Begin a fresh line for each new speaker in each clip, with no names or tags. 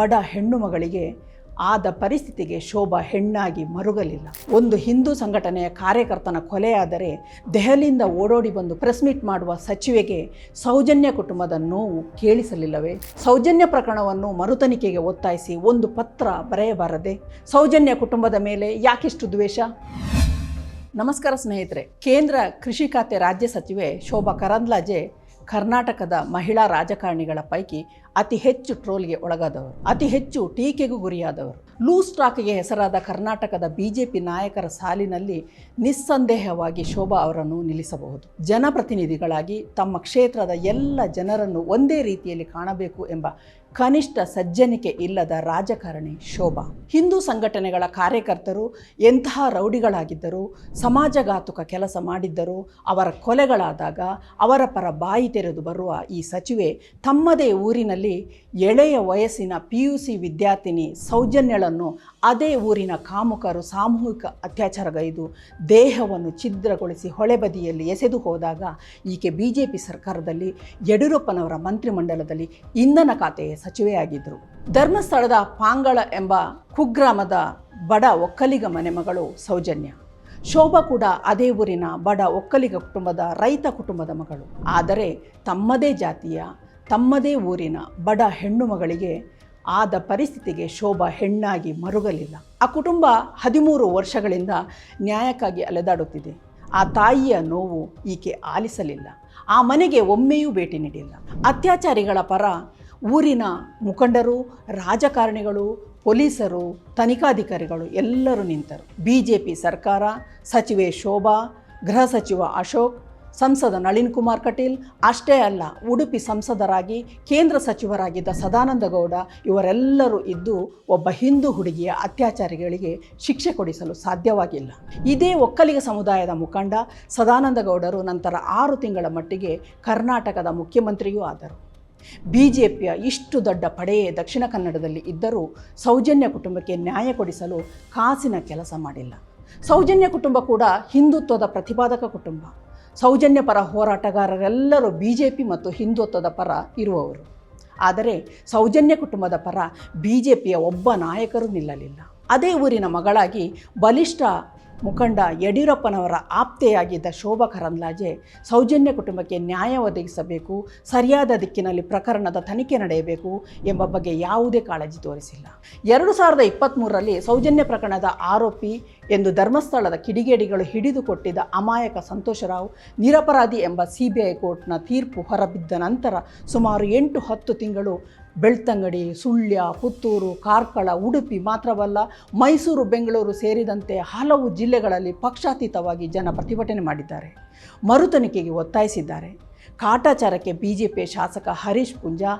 ಬಡ ಹೆಣ್ಣು ಮಗಳಿಗೆ ಆದ ಪರಿಸ್ಥಿತಿಗೆ ಶೋಭಾ ಹೆಣ್ಣಾಗಿ ಮರುಗಲಿಲ್ಲ. ಒಂದು ಹಿಂದೂ ಸಂಘಟನೆಯ ಕಾರ್ಯಕರ್ತನ ಕೊಲೆಯಾದರೆ ದೆಹಲಿಯಿಂದ ಓಡೋಡಿ ಬಂದು ಪ್ರೆಸ್ ಮೀಟ್ ಮಾಡುವ ಸಚಿವೆಗೆ ಸೌಜನ್ಯ ಕುಟುಂಬದ ನೋವು ಕೇಳಿಸಲಿಲ್ಲವೇ? ಸೌಜನ್ಯ ಪ್ರಕರಣವನ್ನು ಮರುತನಿಖೆಗೆ ಒತ್ತಾಯಿಸಿ ಒಂದು ಪತ್ರ ಬರೆಯಬಾರದೆ? ಸೌಜನ್ಯ ಕುಟುಂಬದ ಮೇಲೆ ಯಾಕಿಷ್ಟು ದ್ವೇಷ? ನಮಸ್ಕಾರ ಸ್ನೇಹಿತರೆ. ಕೇಂದ್ರ ಕೃಷಿ ಖಾತೆ ರಾಜ್ಯ ಸಚಿವೆ ಶೋಭಾ ಕರಂದ್ಲಾಜೆ ಕರ್ನಾಟಕದ ಮಹಿಳಾ ರಾಜಕಾರಣಿಗಳ ಪೈಕಿ ಅತಿ ಹೆಚ್ಚು ಟ್ರೋಲ್ಗೆ ಒಳಗಾದವರು, ಅತಿ ಹೆಚ್ಚು ಟೀಕೆಗೂ ಗುರಿಯಾದವರು. ಲೂಸ್ ಟಾಕ್ಗೆ ಹೆಸರಾದ ಕರ್ನಾಟಕದ ಬಿಜೆಪಿ ನಾಯಕರ ಸಾಲಿನಲ್ಲಿ ನಿಸ್ಸಂದೇಹವಾಗಿ ಶೋಭಾ ಅವರನ್ನು ನಿಲ್ಲಿಸಬಹುದು. ಜನಪ್ರತಿನಿಧಿಗಳಾಗಿ ತಮ್ಮ ಕ್ಷೇತ್ರದ ಎಲ್ಲ ಜನರನ್ನು ಒಂದೇ ರೀತಿಯಲ್ಲಿ ಕಾಣಬೇಕು ಎಂಬ ಕನಿಷ್ಠ ಸಜ್ಜನಿಕೆ ಇಲ್ಲದ ರಾಜಕಾರಣಿ ಶೋಭಾ. ಹಿಂದೂ ಸಂಘಟನೆಗಳ ಕಾರ್ಯಕರ್ತರು, ಎಂತಹ ರೌಡಿಗಳಾಗಿದ್ದರು, ಸಮಾಜಘಾತುಕ ಕೆಲಸ ಮಾಡಿದ್ದರು, ಅವರ ಕೊಲೆಗಳಾದಾಗ ಅವರ ಪರ ಬಾಯಿ ತೆರೆದು ಬರುವ ಈ ಸಚಿವೆ ತಮ್ಮದೇ ಊರಿನಲ್ಲಿ ಎಳೆಯ ವಯಸ್ಸಿನ ಪಿ ಯು ಸಿ ವಿದ್ಯಾರ್ಥಿನಿ ಸೌಜನ್ಯಳನ್ನು ಅದೇ ಊರಿನ ಕಾಮುಕರು ಸಾಮೂಹಿಕ ಅತ್ಯಾಚಾರಗೈದು ದೇಹವನ್ನು ಛಿದ್ರಗೊಳಿಸಿ ಹೊಳೆಬದಿಯಲ್ಲಿ ಎಸೆದು ಹೋದಾಗ ಈಕೆ ಬಿ ಜೆ ಪಿ ಸರ್ಕಾರದಲ್ಲಿ ಯಡಿಯೂರಪ್ಪನವರ ಮಂತ್ರಿಮಂಡಲದಲ್ಲಿ ಇಂಧನ ಖಾತೆಯ ಸಚಿವೆಯಾಗಿದ್ದರು ಧರ್ಮಸ್ಥಳದ ಪಾಂಗಳ ಎಂಬ ಕುಗ್ರಾಮದ ಬಡ ಒಕ್ಕಲಿಗ ಮನೆ ಮಗಳು ಸೌಜನ್ಯ. ಶೋಭಾ ಕೂಡ ಅದೇ ಊರಿನ ಬಡ ಒಕ್ಕಲಿಗ ಕುಟುಂಬದ ರೈತ ಕುಟುಂಬದ ಮಗಳು. ಆದರೆ ತಮ್ಮದೇ ಜಾತಿಯ ತಮ್ಮದೇ ಊರಿನ ಬಡ ಹೆಣ್ಣು ಮಗಳಿಗೆ ಆದ ಪರಿಸ್ಥಿತಿಗೆ ಶೋಭಾ ಹೆಣ್ಣಾಗಿ ಮರುಗಲಿಲ್ಲ. ಆ ಕುಟುಂಬ ಹದಿಮೂರು ವರ್ಷಗಳಿಂದ ನ್ಯಾಯಕ್ಕಾಗಿ ಅಲೆದಾಡುತ್ತಿದೆ. ಆ ತಾಯಿಯ ನೋವು ಈಕೆ ಆಲಿಸಲಿಲ್ಲ. ಆ ಮನೆಗೆ ಒಮ್ಮೆಯೂ ಭೇಟಿ ನೀಡಿಲ್ಲ. ಅತ್ಯಾಚಾರಿಗಳ ಪರ ಊರಿನ ಮುಖಂಡರು, ರಾಜಕಾರಣಿಗಳು, ಪೊಲೀಸರು, ತನಿಖಾಧಿಕಾರಿಗಳು ಎಲ್ಲರೂ ನಿಂತರು. ಬಿ ಜೆ ಪಿ ಸರ್ಕಾರ ಸಚಿವೆ ಶೋಭಾ, ಗೃಹ ಸಚಿವ ಅಶೋಕ್ ಸಂಸದ ನಳಿನ್ ಕುಮಾರ್ ಕಟೀಲ್, ಅಷ್ಟೇ ಅಲ್ಲ, ಉಡುಪಿ ಸಂಸದರಾಗಿ ಕೇಂದ್ರ ಸಚಿವರಾಗಿದ್ದ ಸದಾನಂದಗೌಡ ಇವರೆಲ್ಲರೂ ಇದ್ದು ಒಬ್ಬ ಹಿಂದೂ ಹುಡುಗಿಯ ಅತ್ಯಾಚಾರಿಗಳಿಗೆ ಶಿಕ್ಷೆ ಕೊಡಿಸಲು ಸಾಧ್ಯವಾಗಿಲ್ಲ. ಇದೇ ಒಕ್ಕಲಿಗ ಸಮುದಾಯದ ಮುಖಂಡ ಸದಾನಂದಗೌಡರು ನಂತರ ಆರು ತಿಂಗಳ ಮಟ್ಟಿಗೆ ಕರ್ನಾಟಕದ ಮುಖ್ಯಮಂತ್ರಿಯೂ ಆದರು. ಬಿ ಇಷ್ಟು ದೊಡ್ಡ ಪಡೆಯೇ ದಕ್ಷಿಣ ಕನ್ನಡದಲ್ಲಿ ಇದ್ದರೂ ಸೌಜನ್ಯ ಕುಟುಂಬಕ್ಕೆ ನ್ಯಾಯ ಕೊಡಿಸಲು ಕಾಸಿನ ಕೆಲಸ ಮಾಡಿಲ್ಲ. ಸೌಜನ್ಯ ಕುಟುಂಬ ಕೂಡ ಹಿಂದುತ್ವದ ಪ್ರತಿಪಾದಕ ಕುಟುಂಬ. ಸೌಜನ್ಯ ಪರ ಹೋರಾಟಗಾರರೆಲ್ಲರೂ ಬಿ ಜೆ ಪಿ ಮತ್ತು ಹಿಂದುತ್ವದ ಪರ ಇರುವವರು. ಆದರೆ ಸೌಜನ್ಯ ಕುಟುಂಬದ ಪರ ಬಿ ಜೆ ಪಿಯ ಒಬ್ಬ ನಾಯಕರು ನಿಲ್ಲಲಿಲ್ಲ. ಅದೇ ಊರಿನ ಮಗಳಾಗಿ ಬಲಿಷ್ಠ ಮುಖಂಡ ಯಡಿಯೂರಪ್ಪನವರ ಆಪ್ತೆಯಾಗಿದ್ದ ಶೋಭಾ ಕರಂದ್ಲಾಜೆ ಸೌಜನ್ಯ ಕುಟುಂಬಕ್ಕೆ ನ್ಯಾಯ ಒದಗಿಸಬೇಕು, ಸರಿಯಾದ ದಿಕ್ಕಿನಲ್ಲಿ ಪ್ರಕರಣದ ತನಿಖೆ ನಡೆಯಬೇಕು ಎಂಬ ಬಗ್ಗೆ ಯಾವುದೇ ಕಾಳಜಿ ತೋರಿಸಿಲ್ಲ. ಎರಡು ಸಾವಿರದ ಇಪ್ಪತ್ತ್ಮೂರರಲ್ಲಿ ಸೌಜನ್ಯ ಪ್ರಕರಣದ ಆರೋಪಿ ಎಂದು ಧರ್ಮಸ್ಥಳದ ಕಿಡಿಗೇಡಿಗಳು ಹಿಡಿದುಕೊಟ್ಟಿದ್ದ ಅಮಾಯಕ ಸಂತೋಷರಾವ್ ನಿರಪರಾಧಿ ಎಂಬ ಸಿಬಿಐ ಕೋರ್ಟ್ನ ತೀರ್ಪು ಹೊರಬಿದ್ದ ನಂತರ ಸುಮಾರು ಎಂಟು ಹತ್ತು ತಿಂಗಳು ಬೆಳ್ತಂಗಡಿ, ಸುಳ್ಯ, ಪುತ್ತೂರು, ಕಾರ್ಕಳ, ಉಡುಪಿ ಮಾತ್ರವಲ್ಲ, ಮೈಸೂರು, ಬೆಂಗಳೂರು ಸೇರಿದಂತೆ ಹಲವು ಜಿಲ್ಲೆಗಳಲ್ಲಿ ಪಕ್ಷಾತೀತವಾಗಿ ಜನ ಪ್ರತಿಭಟನೆ ಮಾಡಿದ್ದಾರೆ. ಮರುತನಿಖೆಗೆ ಒತ್ತಾಯಿಸಿದ್ದಾರೆ. ಕಾಟಾಚಾರಕ್ಕೆ ಬಿ ಜೆ ಪಿ ಶಾಸಕ ಹರೀಶ್ ಪುಂಜಾ,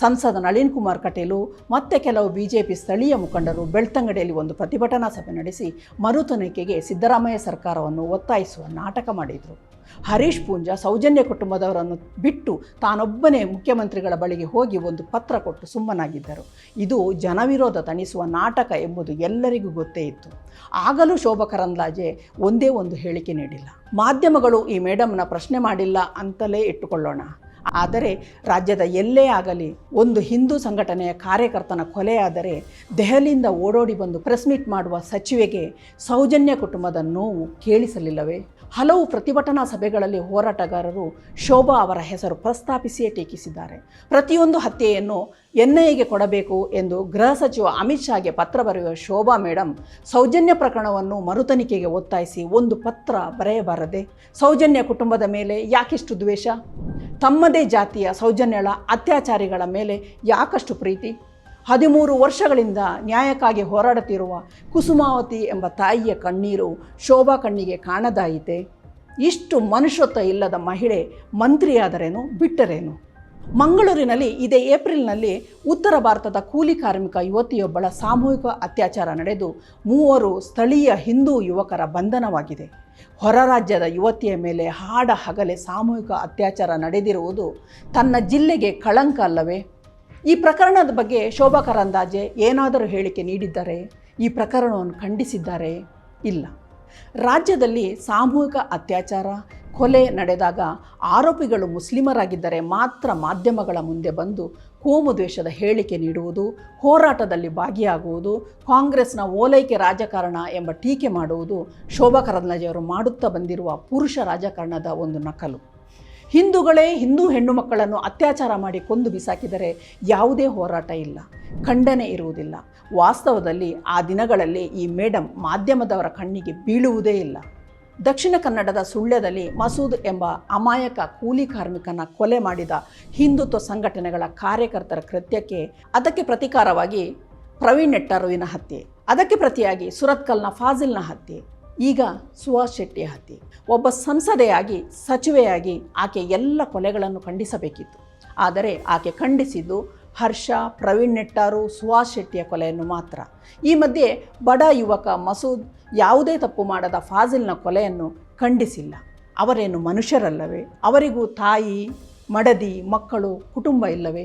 ಸಂಸದ ನಳಿನ್ ಕುಮಾರ್ ಕಟೀಲು ಮತ್ತೆ ಕೆಲವು ಬಿ ಜೆ ಪಿ ಸ್ಥಳೀಯ ಮುಖಂಡರು ಬೆಳ್ತಂಗಡಿಯಲ್ಲಿ ಒಂದು ಪ್ರತಿಭಟನಾ ಸಭೆ ನಡೆಸಿ ಮರುತನಿಕೆಗೆ ಸಿದ್ದರಾಮಯ್ಯ ಸರ್ಕಾರವನ್ನು ಒತ್ತಾಯಿಸುವ ನಾಟಕ ಮಾಡಿದರು. ಹರೀಶ್ ಪೂಂಜಾ ಸೌಜನ್ಯ ಕುಟುಂಬದವರನ್ನು ಬಿಟ್ಟು ತಾನೊಬ್ಬನೇ ಮುಖ್ಯಮಂತ್ರಿಗಳ ಬಳಿಗೆ ಹೋಗಿ ಒಂದು ಪತ್ರ ಕೊಟ್ಟು ಸುಮ್ಮನಾಗಿದ್ದರು. ಇದು ಜನವಿರೋಧ ತಣಿಸುವ ನಾಟಕ ಎಂಬುದು ಎಲ್ಲರಿಗೂ ಗೊತ್ತೇ ಇತ್ತು. ಆಗಲೂ ಶೋಭಕರಂದಾಜೆ ಒಂದೇ ಒಂದು ಹೇಳಿಕೆ ನೀಡಿಲ್ಲ. ಮಾಧ್ಯಮಗಳು ಈ ಮೇಡಮ್ನ ಪ್ರಶ್ನೆ ಮಾಡಿಲ್ಲ ಅಂತಲೇ ಇಟ್ಟುಕೊಳ್ಳೋಣ. ಆದರೆ ರಾಜ್ಯದ ಎಲ್ಲೇ ಆಗಲಿ ಒಂದು ಹಿಂದೂ ಸಂಘಟನೆಯ ಕಾರ್ಯಕರ್ತನ ಕೊಲೆಯಾದರೆ ದೆಹಲಿಯಿಂದ ಓಡೋಡಿ ಬಂದು ಪ್ರೆಸ್ ಮೀಟ್ ಮಾಡುವ ಸಚಿವೆಗೆ ಸೌಜನ್ಯ ಕುಟುಂಬದ ನೋವು ಕೇಳಿಸಲಿಲ್ಲವೇ? ಹಲವು ಪ್ರತಿಭಟನಾ ಸಭೆಗಳಲ್ಲಿ ಹೋರಾಟಗಾರರು ಶೋಭಾ ಅವರ ಹೆಸರು ಪ್ರಸ್ತಾಪಿಸಿಯೇ ಟೀಕಿಸಿದ್ದಾರೆ. ಪ್ರತಿಯೊಂದು ಹತ್ಯೆಯನ್ನು ಎನ್ಐಎಗೆ ಕೊಡಬೇಕು ಎಂದು ಗೃಹ ಸಚಿವ ಅಮಿತ್ ಶಾಗೆ ಪತ್ರ ಬರೆಯುವ ಶೋಭಾ ಮೇಡಮ್ ಸೌಜನ್ಯ ಪ್ರಕರಣವನ್ನು ಮರುತನಿಖೆಗೆ ಒತ್ತಾಯಿಸಿ ಒಂದು ಪತ್ರ ಬರೆಯಬಾರದೆ, ಸೌಜನ್ಯ ಕುಟುಂಬದ ಮೇಲೆ ಯಾಕಿಷ್ಟು ದ್ವೇಷ? ತಮ್ಮದೇ ಜಾತಿಯ ಸೌಜನ್ಯಳ ಅತ್ಯಾಚಾರಿಗಳ ಮೇಲೆ ಯಾಕಷ್ಟು ಪ್ರೀತಿ? ಹದಿಮೂರು ವರ್ಷಗಳಿಂದ ನ್ಯಾಯಕ್ಕಾಗಿ ಹೋರಾಡುತ್ತಿರುವ ಕುಸುಮಾವತಿ ಎಂಬ ತಾಯಿಯ ಕಣ್ಣೀರು ಶೋಭಾ ಕಣ್ಣಿಗೆ ಕಾಣದಾಯಿತೆ. ಇಷ್ಟು ಮನುಷ್ಯತ್ವ ಇಲ್ಲದ ಮಹಿಳೆ ಮಂತ್ರಿಯಾದರೇನು, ಬಿಟ್ಟರೇನು? ಮಂಗಳೂರಿನಲ್ಲಿ ಇದೇ ಏಪ್ರಿಲ್ನಲ್ಲಿ ಉತ್ತರ ಭಾರತದ ಕೂಲಿ ಕಾರ್ಮಿಕ ಯುವತಿಯೊಬ್ಬಳ ಸಾಮೂಹಿಕ ಅತ್ಯಾಚಾರ ನಡೆದು ಮೂವರು ಸ್ಥಳೀಯ ಹಿಂದೂ ಯುವಕರ ಬಂಧನವಾಗಿದೆ. ಹೊರ ರಾಜ್ಯದ ಯುವತಿಯ ಮೇಲೆ ಹಾಡ ಹಗಲೆ ಸಾಮೂಹಿಕ ಅತ್ಯಾಚಾರ ನಡೆದಿರುವುದು ತನ್ನ ಜಿಲ್ಲೆಗೆ ಕಳಂಕ ಅಲ್ಲವೇ? ಈ ಪ್ರಕರಣದ ಬಗ್ಗೆ ಶೋಭಾ ಕರಂದಾಜೆ ಏನಾದರೂ ಹೇಳಿಕೆ ನೀಡಿದ್ದಾರೆ ಈ ಪ್ರಕರಣವನ್ನು ಖಂಡಿಸಿದ್ದಾರೆ ಇಲ್ಲ. ರಾಜ್ಯದಲ್ಲಿ ಸಾಮೂಹಿಕ ಅತ್ಯಾಚಾರ, ಕೊಲೆ ನಡೆದಾಗ ಆರೋಪಿಗಳು ಮುಸ್ಲಿಮರಾಗಿದ್ದರೆ ಮಾತ್ರ ಮಾಧ್ಯಮಗಳ ಮುಂದೆ ಬಂದು ಕೋಮು ದ್ವೇಷದ ಹೇಳಿಕೆ ನೀಡುವುದು, ಹೋರಾಟದಲ್ಲಿ ಭಾಗಿಯಾಗುವುದು, ಕಾಂಗ್ರೆಸ್ನ ಓಲೈಕೆ ರಾಜಕಾರಣ ಎಂಬ ಟೀಕೆ ಮಾಡುವುದು ಶೋಭಾ ಕರಂದ್ಲಾಜೆಯವರು ಮಾಡುತ್ತಾ ಬಂದಿರುವ ಪುರುಷ ರಾಜಕಾರಣದ ಒಂದು ನಕಲು. ಹಿಂದೂಗಳೇ ಹಿಂದೂ ಹೆಣ್ಣು ಮಕ್ಕಳನ್ನು ಅತ್ಯಾಚಾರ ಮಾಡಿ ಕೊಂದು ಬಿಸಾಕಿದರೆ ಯಾವುದೇ ಹೋರಾಟ ಇಲ್ಲ, ಖಂಡನೆ ಇರುವುದಿಲ್ಲ. ವಾಸ್ತವದಲ್ಲಿ ಆ ದಿನಗಳಲ್ಲಿ ಈ ಮೇಡಮ್ ಮಾಧ್ಯಮದವರ ಕಣ್ಣಿಗೆ ಬೀಳುವುದೇ ಇಲ್ಲ. ದಕ್ಷಿಣ ಕನ್ನಡದ ಸುಳ್ಯದಲ್ಲಿ ಮಸೂದ್ ಎಂಬ ಅಮಾಯಕ ಕೂಲಿ ಕಾರ್ಮಿಕನ ಕೊಲೆ ಮಾಡಿದ ಹಿಂದುತ್ವ ಸಂಘಟನೆಗಳ ಕಾರ್ಯಕರ್ತರ ಕೃತ್ಯಕ್ಕೆ ಅದಕ್ಕೆ ಪ್ರತಿಕಾರವಾಗಿ ಪ್ರವೀಣ್ ನೆಟ್ಟರುವಿನ ಹತ್ಯೆ, ಅದಕ್ಕೆ ಪ್ರತಿಯಾಗಿ ಸುರತ್ಕಲ್ನ ಫಾಜಿಲ್ನ ಹತ್ಯೆ. ಈಗ ಸುಹಾಸ್ ಶೆಟ್ಟಿ ಹತ್ಯೆ. ಒಬ್ಬ ಸಂಸದೆಯಾಗಿ, ಸಚಿವೆಯಾಗಿ ಆಕೆ ಎಲ್ಲ ಕೊಲೆಗಳನ್ನು ಖಂಡಿಸಬೇಕಿತ್ತು. ಆದರೆ ಆಕೆ ಖಂಡಿಸಿದ್ದು ಹರ್ಷ, ಪ್ರವೀಣ್ ನೆಟ್ಟಾರು, ಸುಹಾಸ್ ಶೆಟ್ಟಿಯ ಕೊಲೆಯನ್ನು ಮಾತ್ರ. ಈ ಮಧ್ಯೆ ಬಡ ಯುವಕ ಮಸೂದ್ ಯಾವುದೇ ತಪ್ಪು ಮಾಡದ ಫಾಜಿಲ್ನ ಕೊಲೆಯನ್ನು ಖಂಡಿಸಿಲ್ಲ. ಅವರೇನು ಮನುಷ್ಯರಲ್ಲವೇ? ಅವರಿಗೂ ತಾಯಿ ಮಡದಿ, ಮಕ್ಕಳು, ಕುಟುಂಬ ಇಲ್ಲವೇ?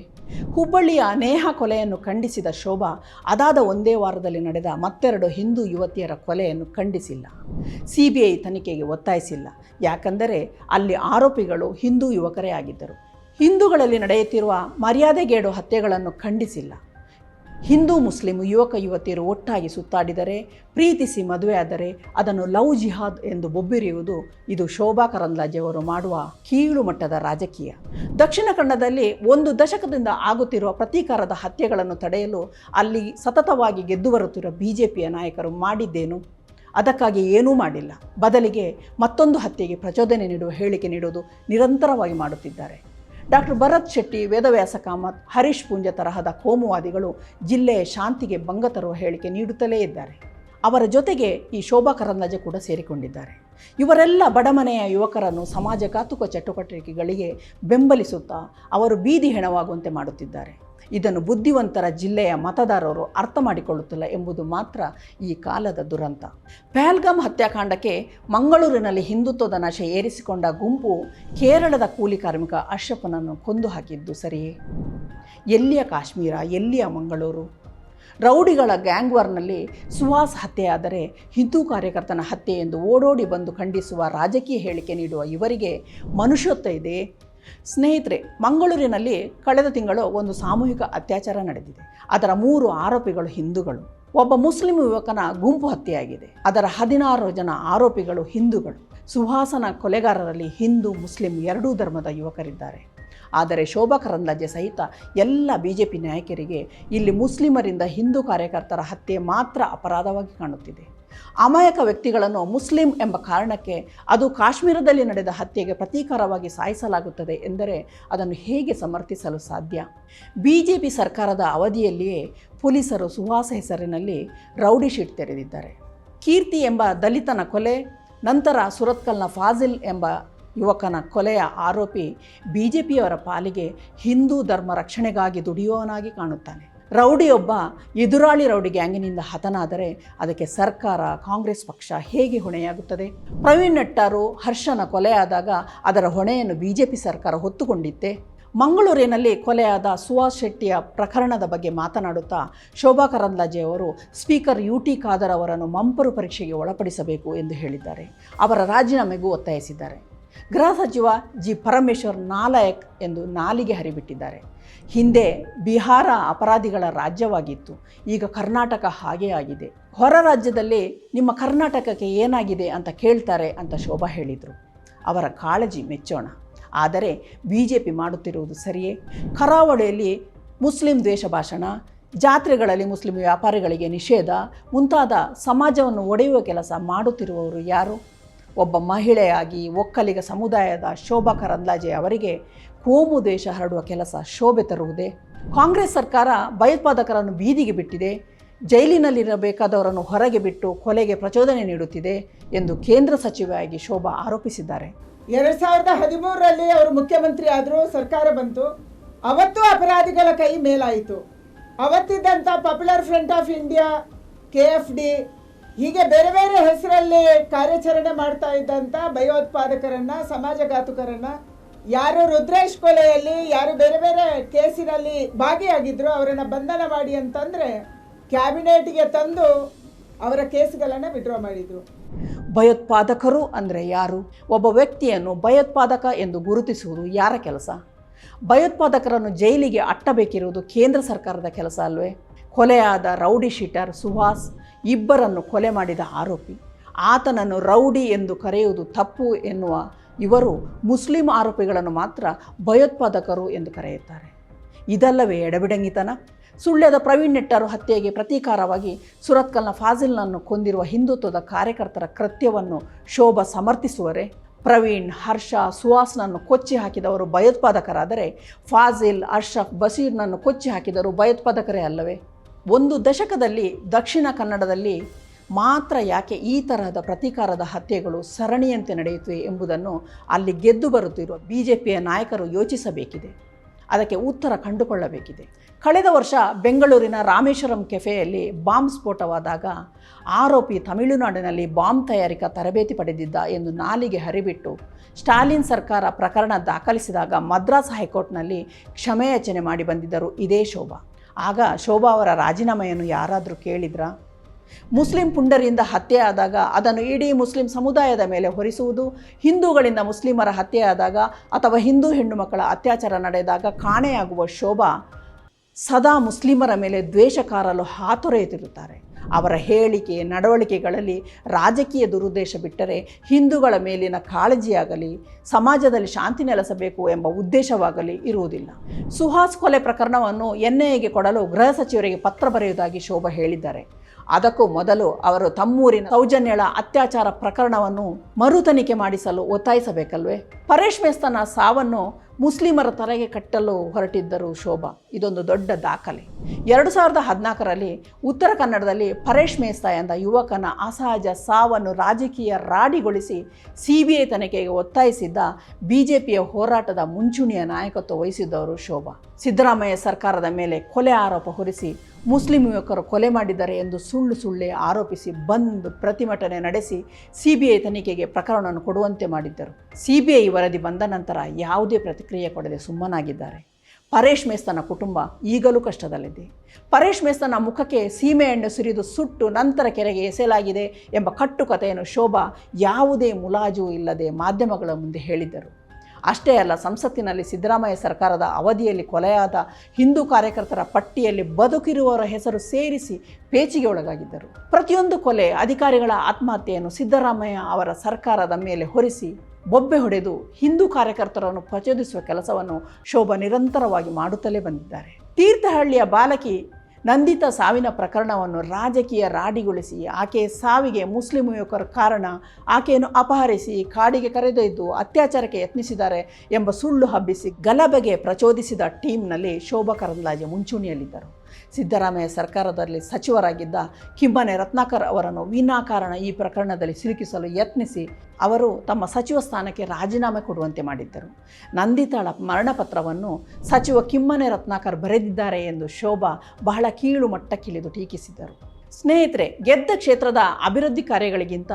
ಹುಬ್ಬಳ್ಳಿಯ ನೇಹ ಕೊಲೆಯನ್ನು ಖಂಡಿಸಿದ ಶೋಭಾ ಅದಾದ ಒಂದೇ ವಾರದಲ್ಲಿ ನಡೆದ ಮತ್ತೆರಡು ಹಿಂದೂ ಯುವತಿಯರ ಕೊಲೆಯನ್ನು ಖಂಡಿಸಿಲ್ಲ. ಸಿ ಬಿ ಐ ತನಿಖೆಗೆ ಒತ್ತಾಯಿಸಿಲ್ಲ. ಯಾಕಂದರೆ ಅಲ್ಲಿ ಆರೋಪಿಗಳು ಹಿಂದೂ ಯುವಕರೇ ಆಗಿದ್ದರು. ಹಿಂದೂಗಳಲ್ಲಿ ನಡೆಯುತ್ತಿರುವ ಮರ್ಯಾದೆಗೇಡು ಹತ್ಯೆಗಳನ್ನು ಖಂಡಿಸಿಲ್ಲ. ಹಿಂದೂ ಮುಸ್ಲಿಂ ಯುವಕ ಯುವತಿಯರು ಒಟ್ಟಾಗಿ ಸುತ್ತಾಡಿದರೆ, ಪ್ರೀತಿಸಿ ಮದುವೆಯಾದರೆ ಅದನ್ನು ಲವ್ ಜಿಹಾದ್ ಎಂದು ಬೊಬ್ಬಿರಿಯುವುದು ಇದು ಶೋಭಾ ಕರಂದ್ಲಾಜೆಯವರು ಮಾಡುವ ಕೀಳು ಮಟ್ಟದ ರಾಜಕೀಯ. ದಕ್ಷಿಣ ಕನ್ನಡದಲ್ಲಿ ಒಂದು ದಶಕದಿಂದ ಆಗುತ್ತಿರುವ ಪ್ರತೀಕಾರದ ಹತ್ಯೆಗಳನ್ನು ತಡೆಯಲು ಅಲ್ಲಿ ಸತತವಾಗಿ ಗೆದ್ದು ಬರುತ್ತಿರುವ ಬಿ ನಾಯಕರು ಮಾಡಿದ್ದೇನು? ಅದಕ್ಕಾಗಿ ಏನೂ ಮಾಡಿಲ್ಲ. ಬದಲಿಗೆ ಮತ್ತೊಂದು ಹತ್ಯೆಗೆ ಪ್ರಚೋದನೆ ನೀಡುವ ಹೇಳಿಕೆ ನೀಡುವುದು ನಿರಂತರವಾಗಿ ಮಾಡುತ್ತಿದ್ದಾರೆ. ಡಾಕ್ಟರ್ ಭರತ್ ಶೆಟ್ಟಿ, ವೇದವ್ಯಾಸ ಕಾಮತ್, ಹರೀಶ್ ಪೂಂಜ ತರಹದ ಕೋಮುವಾದಿಗಳು ಜಿಲ್ಲೆಯ ಶಾಂತಿಗೆ ಭಂಗ ತರುವ ಹೇಳಿಕೆ ನೀಡುತ್ತಲೇ ಇದ್ದಾರೆ. ಅವರ ಜೊತೆಗೆ ಈ ಶೋಭಾ ಕರಂದಾಜೆ ಕೂಡ ಸೇರಿಕೊಂಡಿದ್ದಾರೆ. ಇವರೆಲ್ಲ ಬಡಮನೆಯ ಯುವಕರನ್ನು ಸಮಾಜ ಕಾತುಕ ಚಟುವಟಿಕೆಗಳಿಗೆ ಬೆಂಬಲಿಸುತ್ತಾ ಅವರು ಬೀದಿ ಹೆಣವಾಗುವಂತೆ ಮಾಡುತ್ತಿದ್ದಾರೆ. ಇದನ್ನು ಬುದ್ಧಿವಂತರ ಜಿಲ್ಲೆಯ ಮತದಾರರು ಅರ್ಥ ಮಾಡಿಕೊಳ್ಳುತ್ತಿಲ್ಲ ಎಂಬುದು ಮಾತ್ರ ಈ ಕಾಲದ ದುರಂತ. ಪಹಲ್ಗಾಮ್ ಹತ್ಯಾಕಾಂಡಕ್ಕೆ ಮಂಗಳೂರಿನಲ್ಲಿ ಹಿಂದುತ್ವದ ನಶೆ ಏರಿಸಿಕೊಂಡ ಗುಂಪು ಕೇರಳದ ಕೂಲಿ ಕಾರ್ಮಿಕ ಅಶ್ರಫನನ್ನು ಕೊಂದು ಹಾಕಿದ್ದು ಸರಿಯೇ? ಎಲ್ಲಿಯ ಕಾಶ್ಮೀರ, ಎಲ್ಲಿಯ ಮಂಗಳೂರು? ರೌಡಿಗಳ ಗ್ಯಾಂಗ್ ವಾರ್ನಲ್ಲಿ ಸುಹಾಸ್ ಹತ್ಯೆಯಾದರೆ ಹಿಂದೂ ಕಾರ್ಯಕರ್ತನ ಹತ್ಯೆ ಎಂದು ಓಡೋಡಿ ಬಂದು ಖಂಡಿಸುವ ರಾಜಕೀಯ ಹೇಳಿಕೆ ನೀಡುವ ಇವರಿಗೆ ಮನುಷ್ಯತ್ವ ಇದೆ? ಸ್ನೇಹಿತರೆ, ಮಂಗಳೂರಿನಲ್ಲಿ ಕಳೆದ ತಿಂಗಳು ಒಂದು ಸಾಮೂಹಿಕ ಅತ್ಯಾಚಾರ ನಡೆದಿದೆ. ಅದರ ಮೂರು ಆರೋಪಿಗಳು ಹಿಂದೂಗಳು. ಒಬ್ಬ ಮುಸ್ಲಿಂ ಯುವಕನ ಗುಂಪು ಹತ್ಯೆಯಾಗಿದೆ. ಅದರ ಹದಿನಾರು ಜನ ಆರೋಪಿಗಳು ಹಿಂದೂಗಳು. ಸುಹಾಸನ ಕೊಲೆಗಾರರಲ್ಲಿ ಹಿಂದೂ, ಮುಸ್ಲಿಂ ಎರಡೂ ಧರ್ಮದ ಯುವಕರಿದ್ದಾರೆ. ಆದರೆ ಶೋಭಾ ಕರಂದ್ಲಾಜೆ ಸಹಿತ ಎಲ್ಲ ಬಿ ಜೆ ಪಿ ನಾಯಕರಿಗೆ ಇಲ್ಲಿ ಮುಸ್ಲಿಮರಿಂದ ಹಿಂದೂ ಕಾರ್ಯಕರ್ತರ ಹತ್ಯೆ ಮಾತ್ರ ಅಪರಾಧವಾಗಿ ಕಾಣುತ್ತಿದೆ. ಅಮಾಯಕ ವ್ಯಕ್ತಿಗಳನ್ನು ಮುಸ್ಲಿಂ ಎಂಬ ಕಾರಣಕ್ಕೆ ಅದು ಕಾಶ್ಮೀರದಲ್ಲಿ ನಡೆದ ಹತ್ಯೆಗೆ ಪ್ರತೀಕಾರವಾಗಿ ಸಾಯಿಸಲಾಗುತ್ತದೆ ಎಂದರೆ ಅದನ್ನು ಹೇಗೆ ಸಮರ್ಥಿಸಲು ಸಾಧ್ಯ? ಬಿ ಜೆ ಪಿ ಸರ್ಕಾರದ ಅವಧಿಯಲ್ಲಿಯೇ ಪೊಲೀಸರು ಸುಹಾಸ ಹೆಸರಿನಲ್ಲಿ ರೌಡಿ ಶೀಟ್ ತೆರೆದಿದ್ದಾರೆ. ಕೀರ್ತಿ ಎಂಬ ದಲಿತನ ಕೊಲೆ, ನಂತರ ಸುರತ್ಕಲ್ನ ಫಾಜಿಲ್ ಎಂಬ ಯುವಕನ ಕೊಲೆಯ ಆರೋಪಿ ಬಿ ಜೆ ಪಿಯವರ ಪಾಲಿಗೆ ಹಿಂದೂ ಧರ್ಮ ರಕ್ಷಣೆಗಾಗಿ ದುಡಿಯುವವನಾಗಿ ಕಾಣುತ್ತಾನೆ. ರೌಡಿಯೊಬ್ಬ ಎದುರಾಳಿ ರೌಡಿ ಗ್ಯಾಂಗಿನಿಂದ ಹತನಾದರೆ ಅದಕ್ಕೆ ಸರ್ಕಾರ, ಕಾಂಗ್ರೆಸ್ ಪಕ್ಷ ಹೇಗೆ ಹೊಣೆಯಾಗುತ್ತದೆ? ಪ್ರವೀಣ್ ನೆಟ್ಟಾರು ಹರ್ಷನ ಕೊಲೆಯಾದಾಗ ಅದರ ಹೊಣೆಯನ್ನು ಬಿ ಜೆ ಪಿ ಸರ್ಕಾರ ಹೊತ್ತುಕೊಂಡಿತ್ತೆ. ಮಂಗಳೂರಿನಲ್ಲಿ ಕೊಲೆಯಾದ ಸುಹಾಸ್ ಶೆಟ್ಟಿಯ ಪ್ರಕರಣದ ಬಗ್ಗೆ ಮಾತನಾಡುತ್ತಾ ಶೋಭಾ ಕರಂದ್ಲಾಜೆ ಅವರು ಸ್ಪೀಕರ್ ಯು ಟಿ ಖಾದರ್ ಅವರನ್ನು ಮಂಪರು ಪರೀಕ್ಷೆಗೆ ಒಳಪಡಿಸಬೇಕು ಎಂದು ಹೇಳಿದ್ದಾರೆ. ಅವರ ರಾಜೀನಾಮೆಗೂ ಒತ್ತಾಯಿಸಿದ್ದಾರೆ. ಗೃಹ ಸಚಿವ ಜಿ ಪರಮೇಶ್ವರ್ ನಾಲಾಯಕ್ ಎಂದು ನಾಲಿಗೆ ಹರಿಬಿಟ್ಟಿದ್ದಾರೆ. ಹಿಂದೆ ಬಿಹಾರ ಅಪರಾಧಿಗಳ ರಾಜ್ಯವಾಗಿತ್ತು. ಈಗ ಕರ್ನಾಟಕ ಹಾಗೇ ಆಗಿದೆ. ಹೊರ ರಾಜ್ಯದಲ್ಲಿ ನಿಮ್ಮ ಕರ್ನಾಟಕಕ್ಕೆ ಏನಾಗಿದೆ ಅಂತ ಕೇಳ್ತಾರೆ ಅಂತ ಶೋಭಾ ಹೇಳಿದರು. ಅವರ ಕಾಳಜಿ ಮೆಚ್ಚೋಣ. ಆದರೆ ಬಿ ಜೆ ಪಿ ಮಾಡುತ್ತಿರುವುದು ಸರಿಯೇ? ಕರಾವಳಿಯಲ್ಲಿ ಮುಸ್ಲಿಂ ದ್ವೇಷ ಭಾಷಣ, ಜಾತ್ರೆಗಳಲ್ಲಿ ಮುಸ್ಲಿಂ ವ್ಯಾಪಾರಿಗಳಿಗೆ ನಿಷೇಧ, ಮುಂತಾದ ಸಮಾಜವನ್ನು ಒಡೆಯುವ ಕೆಲಸ ಮಾಡುತ್ತಿರುವವರು ಯಾರು? ಒಬ್ಬ ಮಹಿಳೆಯಾಗಿ ಒಕ್ಕಲಿಗ ಸಮುದಾಯದ ಶೋಭಾ ಕರಂದ್ಲಾಜೆ ಅವರಿಗೆ ಕೋಮು ದೇಶ ಹರಡುವ ಕೆಲಸ ಶೋಭೆ ತರುವುದೇ. ಕಾಂಗ್ರೆಸ್ ಸರ್ಕಾರ ಭಯೋತ್ಪಾದಕರನ್ನು ಬೀದಿಗೆ ಬಿಟ್ಟಿದೆ. ಜೈಲಿನಲ್ಲಿರಬೇಕಾದವರನ್ನು ಹೊರಗೆ ಬಿಟ್ಟು ಕೊಲೆಗೆ ಪ್ರಚೋದನೆ ನೀಡುತ್ತಿದೆ ಎಂದು ಕೇಂದ್ರ ಸಚಿವೆಯಾಗಿ ಶೋಭಾ ಆರೋಪಿಸಿದ್ದಾರೆ.
ಎರಡ್ ಸಾವಿರದ ಹದಿಮೂರರಲ್ಲಿ ಅವರು ಮುಖ್ಯಮಂತ್ರಿ ಆದರೂ ಸರ್ಕಾರ ಬಂತು. ಅವತ್ತು ಅಪರಾಧಿಗಳ ಕೈ ಮೇಲಾಯಿತು. ಅವತ್ತಿದ್ದಂಥ popular front of India K F D ಹೀಗೆ ಬೇರೆ ಬೇರೆ ಹೆಸರಲ್ಲಿ ಕಾರ್ಯಾಚರಣೆ ಮಾಡ್ತಾ ಇದ್ದಂಥ ಭಯೋತ್ಪಾದಕರನ್ನ, ಸಮಾಜಘಾತುಕರನ್ನ ಯಾರು ರುದ್ರೇಶ್ ಕೊಲೆಯಲ್ಲಿ, ಯಾರು ಬೇರೆ ಬೇರೆ ಕೇಸಿನಲ್ಲಿ ಭಾಗಿಯಾಗಿದ್ರು, ಅವರನ್ನ ಬಂಧನ ಮಾಡಿ ಅಂತಂದ್ರೆ ಕ್ಯಾಬಿನೆಟ್ಗೆ ತಂದು ಅವರ ಕೇಸುಗಳನ್ನ ವಿಡ್ರಾ ಮಾಡಿದ್ರು.
ಭಯೋತ್ಪಾದಕರು ಅಂದರೆ ಯಾರು? ಒಬ್ಬ ವ್ಯಕ್ತಿಯನ್ನು ಭಯೋತ್ಪಾದಕ ಎಂದು ಗುರುತಿಸುವುದು ಯಾರ ಕೆಲಸ? ಭಯೋತ್ಪಾದಕರನ್ನು ಜೈಲಿಗೆ ಅಟ್ಟಬೇಕಿರುವುದು ಕೇಂದ್ರ ಸರ್ಕಾರದ ಕೆಲಸ ಅಲ್ವೇ? ಕೊಲೆಯಾದ ರೌಡಿ ಶೀಟರ್ ಸುಹಾಸ್ ಇಬ್ಬರನ್ನು ಕೊಲೆ ಮಾಡಿದ ಆರೋಪಿ. ಆತನನ್ನು ರೌಡಿ ಎಂದು ಕರೆಯುವುದು ತಪ್ಪು ಎನ್ನುವ ಇವರು ಮುಸ್ಲಿಂ ಆರೋಪಿಗಳನ್ನು ಮಾತ್ರ ಭಯೋತ್ಪಾದಕರು ಎಂದು ಕರೆಯುತ್ತಾರೆ. ಇದಲ್ಲವೇ ಎಡಬಿಡಂಗಿತನ. ಸುಳ್ಯದ ಪ್ರವೀಣ್ ನೆಟ್ಟರು ಹತ್ಯೆಗೆ ಪ್ರತೀಕಾರವಾಗಿ ಸುರತ್ಕಲ್ನ ಫಾಜಿಲ್ನನ್ನು ಕೊಂದಿರುವ ಹಿಂದುತ್ವದ ಕಾರ್ಯಕರ್ತರ ಕೃತ್ಯವನ್ನು ಶೋಭ ಸಮರ್ಥಿಸುವರೆ. ಪ್ರವೀಣ್, ಹರ್ಷ, ಸುಹಾಸ್ನನ್ನು ಕೊಚ್ಚಿ ಹಾಕಿದವರು ಭಯೋತ್ಪಾದಕರಾದರೆ ಫಾಜಿಲ್ ಅರ್ಷಫ್ ಬಸೀರ್ನನ್ನು ಕೊಚ್ಚಿ ಹಾಕಿದರು ಭಯೋತ್ಪಾದಕರೇ ಅಲ್ಲವೇ? ಒಂದು ದಶಕದಲ್ಲಿ ದಕ್ಷಿಣ ಕನ್ನಡದಲ್ಲಿ ಮಾತ್ರ ಯಾಕೆ ಈ ತರಹದ ಪ್ರತೀಕಾರದ ಹತ್ಯೆಗಳು ಸರಣಿಯಂತೆ ನಡೆಯುತ್ತಿವೆ ಎಂಬುದನ್ನು ಅಲ್ಲಿ ಗೆದ್ದು ಬರುತ್ತಿರುವ ಬಿ ಜೆ ಪಿಯ ನಾಯಕರು ಯೋಚಿಸಬೇಕಿದೆ. ಅದಕ್ಕೆ ಉತ್ತರ ಕಂಡುಕೊಳ್ಳಬೇಕಿದೆ. ಕಳೆದ ವರ್ಷ ಬೆಂಗಳೂರಿನ ರಾಮೇಶ್ವರಂ ಕೆಫೆಯಲ್ಲಿ ಬಾಂಬ್ ಸ್ಫೋಟವಾದಾಗ ಆರೋಪಿ ತಮಿಳುನಾಡಿನಲ್ಲಿ ಬಾಂಬ್ ತಯಾರಿಕಾ ತರಬೇತಿ ಪಡೆದಿದ್ದ ಎಂದು ನಾಲಿಗೆ ಹರಿಬಿಟ್ಟು ಸ್ಟಾಲಿನ್ ಸರ್ಕಾರ ಪ್ರಕರಣ ದಾಖಲಿಸಿದಾಗ ಮದ್ರಾಸ್ ಹೈಕೋರ್ಟ್ನಲ್ಲಿ ಕ್ಷಮೆಯಾಚನೆ ಮಾಡಿ ಬಂದಿದ್ದರು. ಇದೇ ಶೋಭಾ. ಆಗ ಶೋಭಾ ಅವರ ರಾಜೀನಾಮೆಯನ್ನು ಯಾರಾದರೂ ಕೇಳಿದ್ರಾ? ಮುಸ್ಲಿಂ ಪುಂಡರಿಂದ ಹತ್ಯೆ ಆದಾಗ ಅದನ್ನು ಇಡೀ ಮುಸ್ಲಿಂ ಸಮುದಾಯದ ಮೇಲೆ ಹೊರಿಸುವುದು, ಹಿಂದೂಗಳಿಂದ ಮುಸ್ಲಿಮರ ಹತ್ಯೆಯಾದಾಗ ಅಥವಾ ಹಿಂದೂ ಹೆಣ್ಣು ಮಕ್ಕಳ ಅತ್ಯಾಚಾರ ನಡೆದಾಗ ಕಾಣೆಯಾಗುವ ಶೋಭಾ ಸದಾ ಮುಸ್ಲಿಮರ ಮೇಲೆ ದ್ವೇಷ ಕಾರಲು ಹಾತೊರೆಯುತ್ತಿರುತ್ತಾರೆ. ಅವರ ಹೇಳಿಕೆ, ನಡವಳಿಕೆಗಳಲ್ಲಿ ರಾಜಕೀಯ ದುರುದ್ದೇಶ ಬಿಟ್ಟರೆ ಹಿಂದೂಗಳ ಮೇಲಿನ ಕಾಳಜಿಯಾಗಲಿ, ಸಮಾಜದಲ್ಲಿ ಶಾಂತಿ ನೆಲೆಸಬೇಕು ಎಂಬ ಉದ್ದೇಶವಾಗಲಿ ಇರುವುದಿಲ್ಲ. ಸುಹಾಸ್ ಕೊಲೆ ಪ್ರಕರಣವನ್ನು ಎನ್ಐಎಗೆ ಕೊಡಲು ಗೃಹ ಸಚಿವರಿಗೆ ಪತ್ರ ಬರೆಯುವುದಾಗಿ ಶೋಭಾ ಹೇಳಿದ್ದಾರೆ. ಅದಕ್ಕೂ ಮೊದಲು ಅವರು ತಮ್ಮೂರಿನ ಸೌಜನ್ಯಳ ಅತ್ಯಾಚಾರ ಪ್ರಕರಣವನ್ನು ಮರು ತನಿಖೆ ಮಾಡಿಸಲು ಒತ್ತಾಯಿಸಬೇಕಲ್ವೇ? ಪರೇಶ್ ಮೇಸ್ತನ ಸಾವನ್ನು ಮುಸ್ಲಿಮರ ತಲೆಗೆ ಕಟ್ಟಲು ಹೊರಟಿದ್ದರು ಶೋಭಾ. ಇದೊಂದು ದೊಡ್ಡ ದಾಖಲೆ. ಎರಡು ಸಾವಿರದ ಹದಿನಾಲ್ಕರಲ್ಲಿ ಉತ್ತರ ಕನ್ನಡದಲ್ಲಿ ಪರೇಶ್ ಮೇಸ್ತಾ ಎಂದ ಯುವಕನ ಅಸಹಜ ಸಾವನ್ನು ರಾಜಕೀಯ ರಾಡಿಗೊಳಿಸಿ ಸಿ ಬಿ ಐ ತನಿಖೆಗೆ ಒತ್ತಾಯಿಸಿದ್ದ ಬಿ ಜೆ ಹೋರಾಟದ ಮುಂಚೂಣಿಯ ನಾಯಕತ್ವ ವಹಿಸಿದ್ದವರು ಶೋಭಾ. ಸಿದ್ದರಾಮಯ್ಯ ಸರ್ಕಾರದ ಮೇಲೆ ಕೊಲೆ ಆರೋಪ ಹೊರಿಸಿ ಮುಸ್ಲಿಂ ಯುವಕರು ಕೊಲೆ ಮಾಡಿದ್ದಾರೆ ಎಂದು ಸುಳ್ಳು ಸುಳ್ಳೆ ಆರೋಪಿಸಿ ಬಂದ್ ಪ್ರತಿಭಟನೆ ನಡೆಸಿ ಸಿ ಬಿ ಐ ತನಿಖೆಗೆ ಪ್ರಕರಣವನ್ನು ಕೊಡುವಂತೆ ಮಾಡಿದ್ದರು. ಸಿ ಬಿ ಐ ವರದಿ ಬಂದ ನಂತರ ಯಾವುದೇ ಪ್ರತಿಕ್ರಿಯೆ ಕೊಡದೆ ಸುಮ್ಮನಾಗಿದ್ದಾರೆ. ಪರೇಶ್ ಮೇಸ್ತನ ಕುಟುಂಬ ಈಗಲೂ ಕಷ್ಟದಲ್ಲಿದೆ. ಪರೇಶ್ ಮೇಸ್ತನ ಮುಖಕ್ಕೆ ಸೀಮೆಎಣ್ಣೆ ಸುರಿದು ಸುಟ್ಟು ನಂತರ ಕೆರೆಗೆ ಎಸೆಯಲಾಗಿದೆ ಎಂಬ ಕಟ್ಟುಕತೆಯನ್ನು ಶೋಭಾ ಯಾವುದೇ ಮುಲಾಜು ಇಲ್ಲದೆ ಮಾಧ್ಯಮಗಳ ಮುಂದೆ ಹೇಳಿದ್ದರು. ಅಷ್ಟೇ ಅಲ್ಲ, ಸಂಸತ್ತಿನಲ್ಲಿ ಸಿದ್ದರಾಮಯ್ಯ ಸರ್ಕಾರದ ಅವಧಿಯಲ್ಲಿ ಕೊಲೆಯಾದ ಹಿಂದೂ ಕಾರ್ಯಕರ್ತರ ಪಟ್ಟಿಯಲ್ಲಿ ಬದುಕಿರುವವರ ಹೆಸರು ಸೇರಿಸಿ ಪೇಚಿಗೆ ಒಳಗಾಗಿದ್ದರು. ಪ್ರತಿಯೊಂದು ಕೊಲೆ ಅಧಿಕಾರಿಗಳ ಆತ್ಮಹತ್ಯೆಯನ್ನು ಸಿದ್ದರಾಮಯ್ಯ ಅವರ ಸರ್ಕಾರದ ಮೇಲೆ ಹೊರಿಸಿ ಬೊಬ್ಬೆ ಹೊಡೆದು ಹಿಂದೂ ಕಾರ್ಯಕರ್ತರನ್ನು ಪ್ರಚೋದಿಸುವ ಕೆಲಸವನ್ನು ಶೋಭಾ ನಿರಂತರವಾಗಿ ಮಾಡುತ್ತಲೇ ಬಂದಿದ್ದಾರೆ. ತೀರ್ಥಹಳ್ಳಿಯ ಬಾಲಕಿ ನಂದಿತ ಸಾವಿನ ಪ್ರಕರಣವನ್ನು ರಾಜಕೀಯ ರಾಡಿಗೊಳಿಸಿ ಆಕೆಯ ಸಾವಿಗೆ ಮುಸ್ಲಿಂ ಯುವಕರ ಕಾರಣ, ಆಕೆಯನ್ನು ಅಪಹರಿಸಿ ಕಾಡಿಗೆ ಕರೆದೊಯ್ದು ಅತ್ಯಾಚಾರಕ್ಕೆ ಯತ್ನಿಸಿದ್ದಾರೆ ಎಂಬ ಸುಳ್ಳು ಹಬ್ಬಿಸಿ ಗಲಭೆಗೆ ಪ್ರಚೋದಿಸಿದ ಟೀಮ್ನಲ್ಲಿ ಶೋಭಾ ಕರಂದ್ಲಾಜೆ ಮುಂಚೂಣಿಯಲ್ಲಿದ್ದರು. ಸಿದ್ದರಾಮಯ್ಯ ಸರ್ಕಾರದಲ್ಲಿ ಸಚಿವರಾಗಿದ್ದ ಕಿಮ್ಮನೆ ರತ್ನಾಕರ್ ಅವರನ್ನು ವಿನಾಕಾರಣ ಈ ಪ್ರಕರಣದಲ್ಲಿ ಸಿಲುಕಿಸಲು ಯತ್ನಿಸಿ ಅವರು ತಮ್ಮ ಸಚಿವ ಸ್ಥಾನಕ್ಕೆ ರಾಜೀನಾಮೆ ಕೊಡುವಂತೆ ಮಾಡಿದ್ದರು. ನಂದಿತಾಳ ಮರಣಪತ್ರವನ್ನು ಸಚಿವ ಕಿಮ್ಮನೆ ರತ್ನಾಕರ್ ಬರೆದಿದ್ದಾರೆ ಎಂದು ಶೋಭಾ ಬಹಳ ಕೀಳು ಮಟ್ಟಕ್ಕಿಳಿದು ಟೀಕಿಸಿದರು ಸ್ನೇಹಿತರೆ, ಗೆದ್ದ ಕ್ಷೇತ್ರದ ಅಭಿವೃದ್ಧಿ ಕಾರ್ಯಗಳಿಗಿಂತ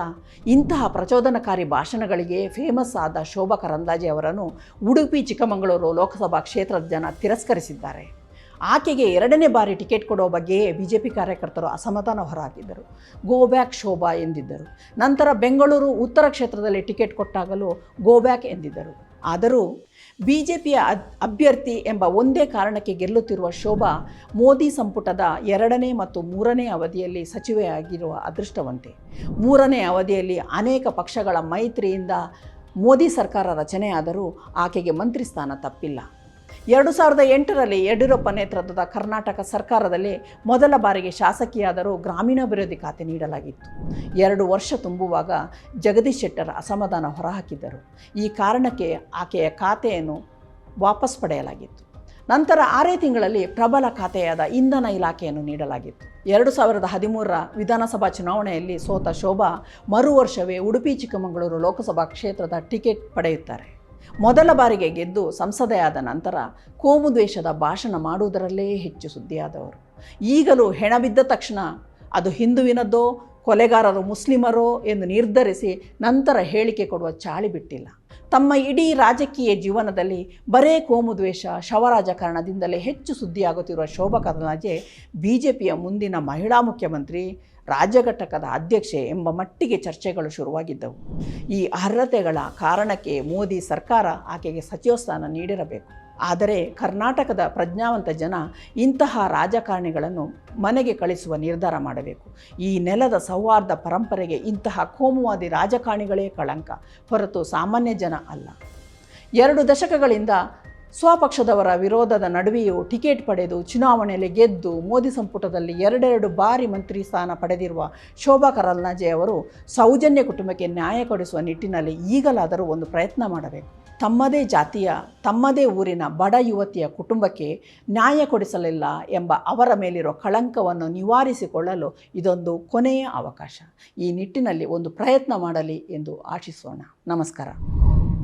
ಇಂತಹ ಪ್ರಚೋದನಕಾರಿ ಭಾಷಣಗಳಿಗೆ ಫೇಮಸ್ ಆದ ಶೋಭಾ ಕರಂದ್ಲಾಜೆ ಅವರನ್ನು ಉಡುಪಿ ಚಿಕ್ಕಮಗಳೂರು ಲೋಕಸಭಾ ಕ್ಷೇತ್ರದ ಜನ ತಿರಸ್ಕರಿಸಿದ್ದಾರೆ. ಆಕೆಗೆ ಎರಡನೇ ಬಾರಿ ಟಿಕೆಟ್ ಕೊಡೋ ಬಗ್ಗೆಯೇ ಬಿ ಜೆ ಪಿ ಕಾರ್ಯಕರ್ತರು ಅಸಮಾಧಾನ ಹೊರಹಾಕಿದ್ದರು ಗೋ ಬ್ಯಾಕ್ ಶೋಭಾ ಎಂದಿದ್ದರು. ನಂತರ ಬೆಂಗಳೂರು ಉತ್ತರ ಕ್ಷೇತ್ರದಲ್ಲಿ ಟಿಕೆಟ್ ಕೊಟ್ಟಾಗಲೂ ಗೋ ಬ್ಯಾಕ್ ಎಂದಿದ್ದರು. ಆದರೂ ಬಿ ಜೆ ಪಿಯ ಅಭ್ಯರ್ಥಿ ಎಂಬ ಒಂದೇ ಕಾರಣಕ್ಕೆ ಗೆಲ್ಲುತ್ತಿರುವ ಶೋಭಾ, ಮೋದಿ ಸಂಪುಟದ ಎರಡನೇ ಮತ್ತು ಮೂರನೇ ಅವಧಿಯಲ್ಲಿ ಸಚಿವೆಯಾಗಿರುವ ಅದೃಷ್ಟವಂತೆ. ಮೂರನೇ ಅವಧಿಯಲ್ಲಿ ಅನೇಕ ಪಕ್ಷಗಳ ಮೈತ್ರಿಯಿಂದ ಮೋದಿ ಸರ್ಕಾರ ರಚನೆಯಾದರೂ ಆಕೆಗೆ ಮಂತ್ರಿ ಸ್ಥಾನ ತಪ್ಪಿಲ್ಲ. ಎರಡು ಸಾವಿರದ ಎಂಟರಲ್ಲಿ ಯಡಿಯೂರಪ್ಪ ನೇತೃತ್ವದ ಕರ್ನಾಟಕ ಸರ್ಕಾರದಲ್ಲಿ ಮೊದಲ ಬಾರಿಗೆ ಶಾಸಕಿಯಾದರೂ ಗ್ರಾಮೀಣಾಭಿವೃದ್ಧಿ ಖಾತೆ ನೀಡಲಾಗಿತ್ತು. ಎರಡು ವರ್ಷ ತುಂಬುವಾಗ ಜಗದೀಶ್ ಶೆಟ್ಟರ್ ಅಸಮಾಧಾನ ಹೊರಹಾಕಿದ್ದರು. ಈ ಕಾರಣಕ್ಕೆ ಆಕೆಯ ಖಾತೆಯನ್ನು ವಾಪಸ್ ಪಡೆಯಲಾಗಿತ್ತು. ನಂತರ ಆರೇ ತಿಂಗಳಲ್ಲಿ ಪ್ರಬಲ ಖಾತೆಯಾದ ಇಂಧನ ಇಲಾಖೆಯನ್ನು ನೀಡಲಾಗಿತ್ತು. ಎರಡು ಸಾವಿರದ ಹದಿಮೂರರ ವಿಧಾನಸಭಾ ಚುನಾವಣೆಯಲ್ಲಿ ಸೋತ ಶೋಭಾ ಮರು ವರ್ಷವೇ ಉಡುಪಿ ಚಿಕ್ಕಮಗಳೂರು ಲೋಕಸಭಾ ಕ್ಷೇತ್ರದ ಟಿಕೆಟ್ ಪಡೆಯುತ್ತಾರೆ. ಮೊದಲ ಬಾರಿಗೆ ಗೆದ್ದು ಸಂಸದೆಯಾದ ನಂತರ ಕೋಮು ದ್ವೇಷದ ಭಾಷಣ ಮಾಡುವುದರಲ್ಲೇ ಹೆಚ್ಚು ಸುದ್ದಿಯಾದವರು. ಈಗಲೂ ಹೆಣ ಬಿದ್ದ ತಕ್ಷಣ ಅದು ಹಿಂದುವಿನದ್ದೋ, ಕೊಲೆಗಾರರು ಮುಸ್ಲಿಮರೋ ಎಂದು ನಿರ್ಧರಿಸಿ ನಂತರ ಹೇಳಿಕೆ ಕೊಡುವ ಚಾಳಿ ಬಿಟ್ಟಿಲ್ಲ. ತಮ್ಮ ಇಡೀ ರಾಜಕೀಯ ಜೀವನದಲ್ಲಿ ಬರೇ ಕೋಮು ದ್ವೇಷ, ಶವರಾಜಕಾರಣದಿಂದಲೇ ಹೆಚ್ಚು ಸುದ್ದಿಯಾಗುತ್ತಿರುವ ಶೋಭಾ ಕರಂದ್ಲಾಜೆ ಬಿ ಮುಂದಿನ ಮಹಿಳಾ ಮುಖ್ಯಮಂತ್ರಿ ರಾಜ್ಯ ಘಟಕದ ಅಧ್ಯಕ್ಷೆ ಎಂಬ ಮಟ್ಟಿಗೆ ಚರ್ಚೆಗಳು ಶುರುವಾಗಿದ್ದವು. ಈ ಅರ್ಹತೆಗಳ ಕಾರಣಕ್ಕೆ ಮೋದಿ ಸರ್ಕಾರ ಆಕೆಗೆ ಸಚಿವ ಸ್ಥಾನ ನೀಡಿರಬೇಕು. ಆದರೆ ಕರ್ನಾಟಕದ ಪ್ರಜ್ಞಾವಂತ ಜನ ಇಂತಹ ರಾಜಕಾರಣಿಗಳನ್ನು ಮನೆಗೆ ಕಳಿಸುವ ನಿರ್ಧಾರ ಮಾಡಬೇಕು. ಈ ನೆಲದ ಸೌಹಾರ್ದ ಪರಂಪರೆಗೆ ಇಂತಹ ಕೋಮುವಾದಿ ರಾಜಕಾರಣಿಗಳೇ ಕಳಂಕ. ಹೊರತು ಸಾಮಾನ್ಯ ಜನ ಅಲ್ಲ. ಎರಡು ದಶಕಗಳಿಂದ ಸ್ವಪಕ್ಷದವರ ವಿರೋಧದ ನಡುವೆಯೂ ಟಿಕೆಟ್ ಪಡೆದು ಚುನಾವಣೆಯಲ್ಲಿ ಗೆದ್ದು ಮೋದಿ ಸಂಪುಟದಲ್ಲಿ ಎರಡೆರಡು ಬಾರಿ ಮಂತ್ರಿ ಸ್ಥಾನ ಪಡೆದಿರುವ ಶೋಭಾ ಕರಲ್ನಾಜೆ ಅವರು ಸೌಜನ್ಯ ಕುಟುಂಬಕ್ಕೆ ನ್ಯಾಯ ಕೊಡಿಸುವ ನಿಟ್ಟಿನಲ್ಲಿ ಈಗಲಾದರೂ ಒಂದು ಪ್ರಯತ್ನ ಮಾಡಬೇಕು. ತಮ್ಮದೇ ಜಾತಿಯ, ತಮ್ಮದೇ ಊರಿನ ಬಡ ಯುವತಿಯ ಕುಟುಂಬಕ್ಕೆ ನ್ಯಾಯ ಕೊಡಿಸಲಿಲ್ಲ ಎಂಬ ಅವರ ಮೇಲಿರೋ ಕಳಂಕವನ್ನು ನಿವಾರಿಸಿಕೊಳ್ಳಲು ಇದೊಂದು ಕೊನೆಯ ಅವಕಾಶ. ಈ ನಿಟ್ಟಿನಲ್ಲಿ ಒಂದು ಪ್ರಯತ್ನ ಮಾಡಲಿ ಎಂದು ಆಶಿಸೋಣ. ನಮಸ್ಕಾರ.